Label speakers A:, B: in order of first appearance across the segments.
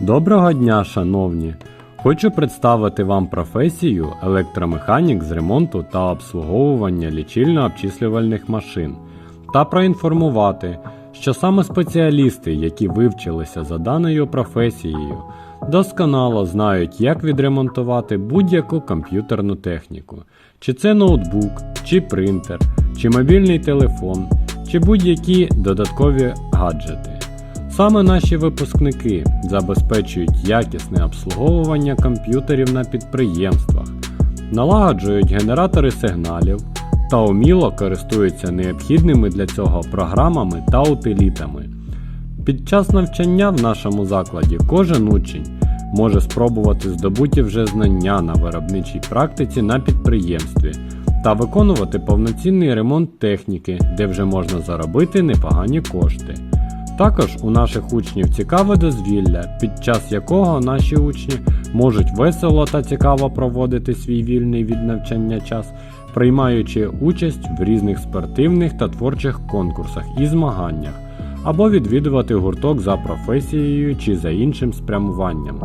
A: Доброго дня, шановні! Хочу представити вам професію електромеханік з ремонту та обслуговування лічильно-обчислювальних машин та проінформувати, що саме спеціалісти, які вивчилися за даною професією, досконало знають, як відремонтувати будь-яку комп'ютерну техніку, чи це ноутбук, чи принтер, чи мобільний телефон, чи будь-які додаткові гаджети. Саме наші випускники забезпечують якісне обслуговування комп'ютерів на підприємствах, налагоджують генератори сигналів та уміло користуються необхідними для цього програмами та утилітами. Під час навчання в нашому закладі кожен учень може спробувати здобуті вже знання на виробничій практиці на підприємстві та виконувати повноцінний ремонт техніки, де вже можна заробити непогані кошти. Також у наших учнів цікаве дозвілля, під час якого наші учні можуть весело та цікаво проводити свій вільний від навчання час, приймаючи участь в різних спортивних та творчих конкурсах і змаганнях, або відвідувати гурток за професією чи за іншим спрямуванням.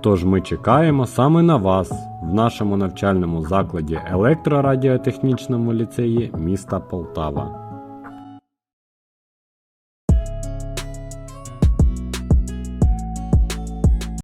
A: Тож ми чекаємо саме на вас в нашому навчальному закладі електрорадіотехнічному ліцеї міста Полтава.